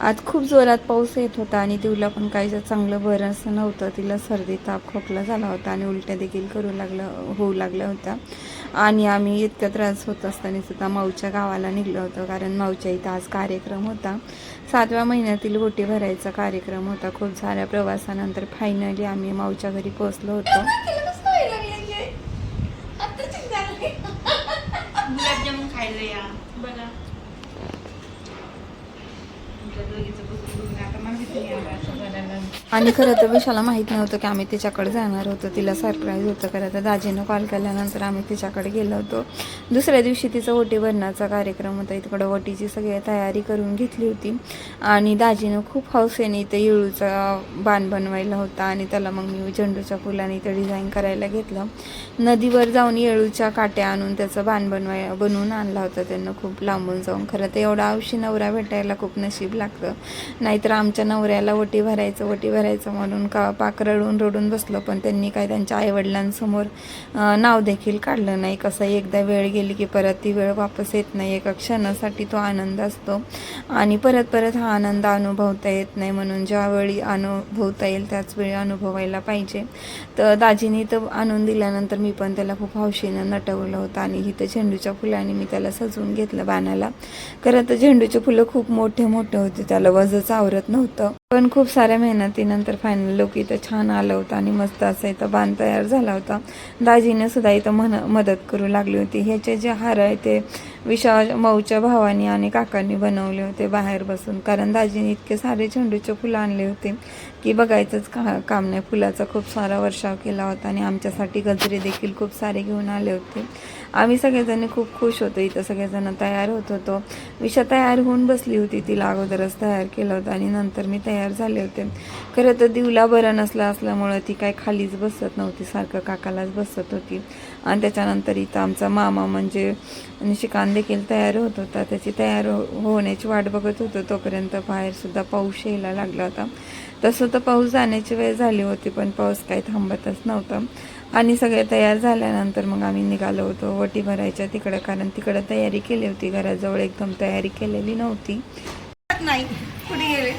आज खूप जोरात पाऊस येत होता आणि तिला पण काही चांगलं बरं असं नव्हतं. तिला सर्दी ताप खोकला झाला होता आणि उलट्या देखील करू लागलं होऊ लागल्या होत्या. आणि आम्ही इतका त्रास होत असताना सुद्धा माऊच्या गावाला निघलो होतो कारण माऊच्या इथं आज कार्यक्रम होता. सातव्या महिन्यातील ओटी भरायचा कार्यक्रम होता. खूप साऱ्या प्रवासानंतर फायनली आम्ही माऊच्या घरी पोहोचलो होतो. आणि खरं तर विशाला माहीत नव्हतं की आम्ही तिच्याकडे जाणार होतो. तिला सरप्राईज होतं खरं तर. दाजीनं कॉल केल्यानंतर आम्ही तिच्याकडे गेलो होतो. दुसऱ्या दिवशी तिचा ओटी भरण्याचा कार्यक्रम होता. इकडं ओटीची सगळी तयारी करून घेतली होती. आणि दाजीनं खूप हौसेने इथं येळूचा बाण बनवायला होता आणि त्याला मग मी झेंडूच्या फुलाने इथं डिझाईन करायला घेतलं. नदीवर जाऊन येळूच्या काट्या आणून त्याचं बाण बनवाय बनवून आणला होता. त्यांना खूप लांबून जाऊन. खरं तर एवढा औषी नवरा भेटायला खूप नशीब लागतं. नाहीतर आमच्या नवऱ्याला ओटी भरायचं ओटी भरायचं म्हणून का पाक रडून रडून बसलो पण त्यांनी काय त्यांच्या आईवडिलांसमोर नाव देखील काढलं नाही. कसं एकदा वेळ गेली की परत ती वेळ वापस येत नाही. एका क्षणासाठी तो आनंद असतो. आणि परत परत हा आनंद अनुभवता येत नाही म्हणून ज्यावेळी अनुभवता येईल त्याच वेळी अनुभवायला पाहिजे. तर दाजीने तर आणून दिल्यानंतर मी पण त्याला खूप हौशीनं नटवलं होतं आणि इथं झेंडूच्या फुलाने मी त्याला सजवून घेतलं बाणाला. खरं तर झेंडूचे फुलं खूप मोठे मोठे होते. त्याला वजच आवरत नव्हतं. पण खूप साऱ्या मेहनतीनंतर फायनल लोक इथं छान आलं होतं आणि मस्त असं इथं बाण तयार झाला होता. दाजीने सुद्धा इथं मन मदत करू लागली होती. ह्याचे जे हार आहे ते विशा मऊच्या भावानी आणि काकांनी बनवले होते बाहेर बसून. कारण दाजीने इतके सारे झेंडूचे फुलं आणले होते की बघायचंच का काम नाही. फुलाचा खूप सारा वर्षाव केला होता आणि आमच्यासाठी गजरे देखील खूप सारे घेऊन आले होते. आम्ही सगळेजण खूप खुश होतो इथं सगळेजण तयार होत होतो. विषा तयार होऊन बसली होती तिला अगोदरच तयार केलं होतं आणि नंतर मी तयार झाले होते. खरं तर दिवला बरं नसलं असल्यामुळं ती काय खालीच बसत नव्हती सारखं काकालाच बसत होती. आणि त्याच्यानंतर इथं आमचा मामा म्हणजे निशिकांत देखील तयार होत होता. त्याची तयार हो- होण्याची वाट बघत होतो. तोपर्यंत बाहेरसुद्धा पाऊस यायला लागला होता. तसं तर पाऊस जाण्याची वेळ झाली होती पण पाऊस काही थांबतच नव्हता. आणि सगळे तयार झाल्यानंतर मग आम्ही निघालो होतो वटी भरायच्या तिकडं कारण तिकडं तयारी केली होती घराजवळ एकदम तयारी केलेली नव्हती नाही कुठे गेले